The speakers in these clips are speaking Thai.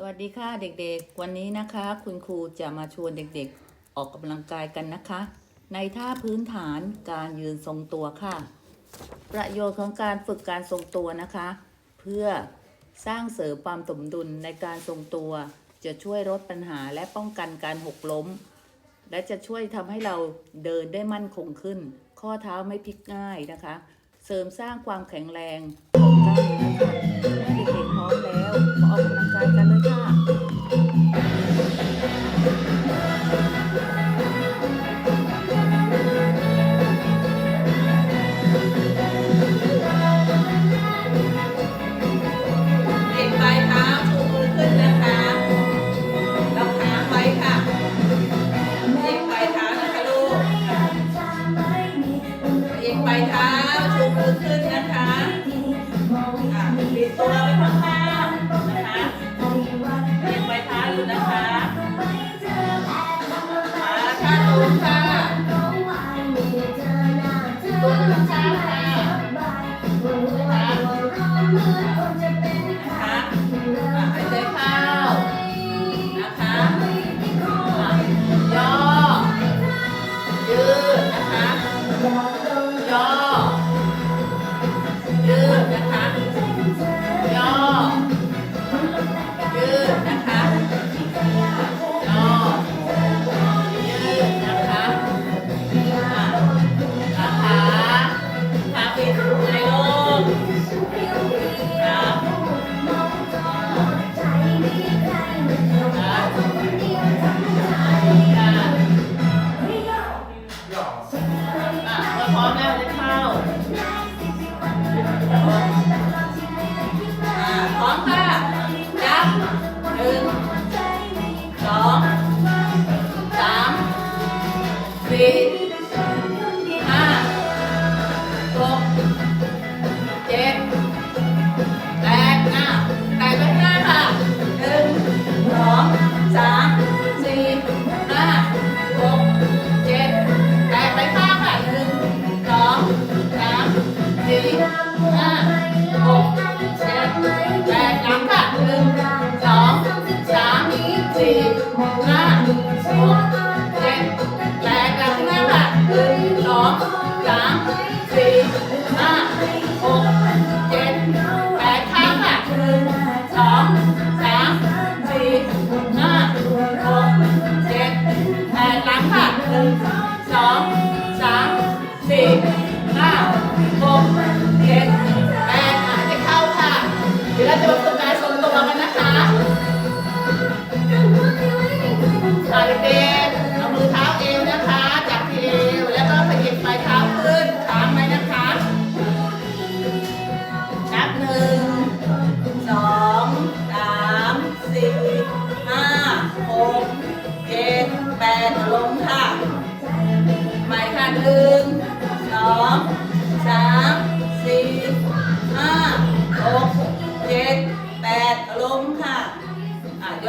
สวัสดีค่ะเด็กๆ วันนี้นะคะ คุณครูจะมาชวนเด็กๆ ออกกำลังกายกันนะคะ ในท่าพื้นฐานการยืนทรงตัวค่ะ ประโยชน์ของการฝึกการทรงตัวนะคะ เพื่อสร้างเสริมความสมดุลในการทรงตัว จะช่วยลดปัญหาและป้องกันการหกล้ม และจะช่วยทำให้เราเดินได้มั่นคงขึ้น ข้อเท้าไม่พลิกง่ายนะคะ เสริมสร้างความแข็งแรงของกล้ามเนื้อค่ะเมื่อเด็กๆพร้อมแล้ว เด็กปลายเท้าชูมือขึ้นนะคะอะปิดตัวไปข้างๆนะคะเด็กปลายเท้าอยู่นะคะมาค่ะลงค่ะตัวข้างๆค่ะนะคะอะหายใจเข้านะคะอะย่อยืดนะคะ ย่ มแล้วจะเข้าอ่าพร้อมค่ะยับหนึ่งสองสามสี่ สี่ห้าหกเจ็ดแปดหลังข้น้าค่ะหนึ่งสองสามสี่ห้าหกเจ็ดแปดข้างค่ะหนึ่งสองสามสี่ห้าหกเจ็ดแปดหลังค่ะหนึ่งสองสามสี่ห้าหกเจ็ดแปดหายใจเข้าค่ะเดี๋ยวเราจะมาฝึกการทรงตัวกันนะคะ อ่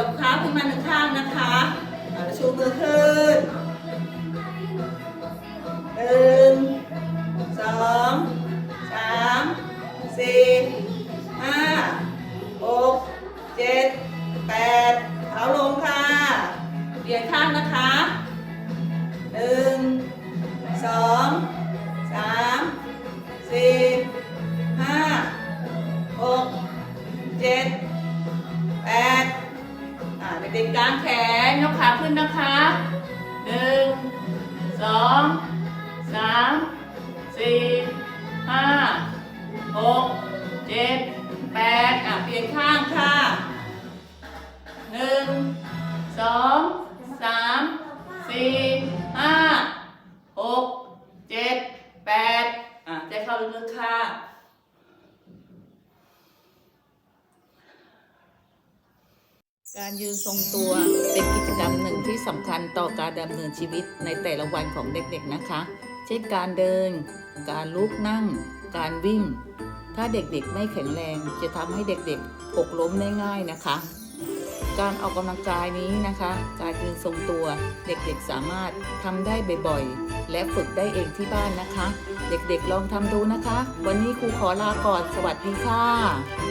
ยกขาขึ้นมาหนึ่งข้างนะคะชูมือขึ้นหนึ่งสองสามสี่ เด็กๆกางแขนยกขาขึ้นนะคะหนึ่งสองสามสี่ห้าหกเจ็ดแปดอะเปลี่ยนข้างค่ะหนึ่งสองสามสี่ห้าหกเจ็ดแปดอะใจเข้าลึกๆค่ะ การยืนทรงตัวเป็นกิจกรรมหนึ่งที่สำคัญต่อการดำเนินชีวิตในแต่ละวันของเด็กๆนะคะ เช่นการเดิน การลุกนั่ง การวิ่ง ถ้าเด็กๆไม่แข็งแรงจะทำให้เด็กๆหกล้มได้ง่ายนะคะ การออกกำลังกายนี้นะคะ การยืนทรงตัวเด็กๆสามารถทำได้บ่อยๆ และฝึกได้เองที่บ้านนะคะ เด็กๆลองทำดูนะคะ วันนี้ครูขอลาก่อนสวัสดีค่ะ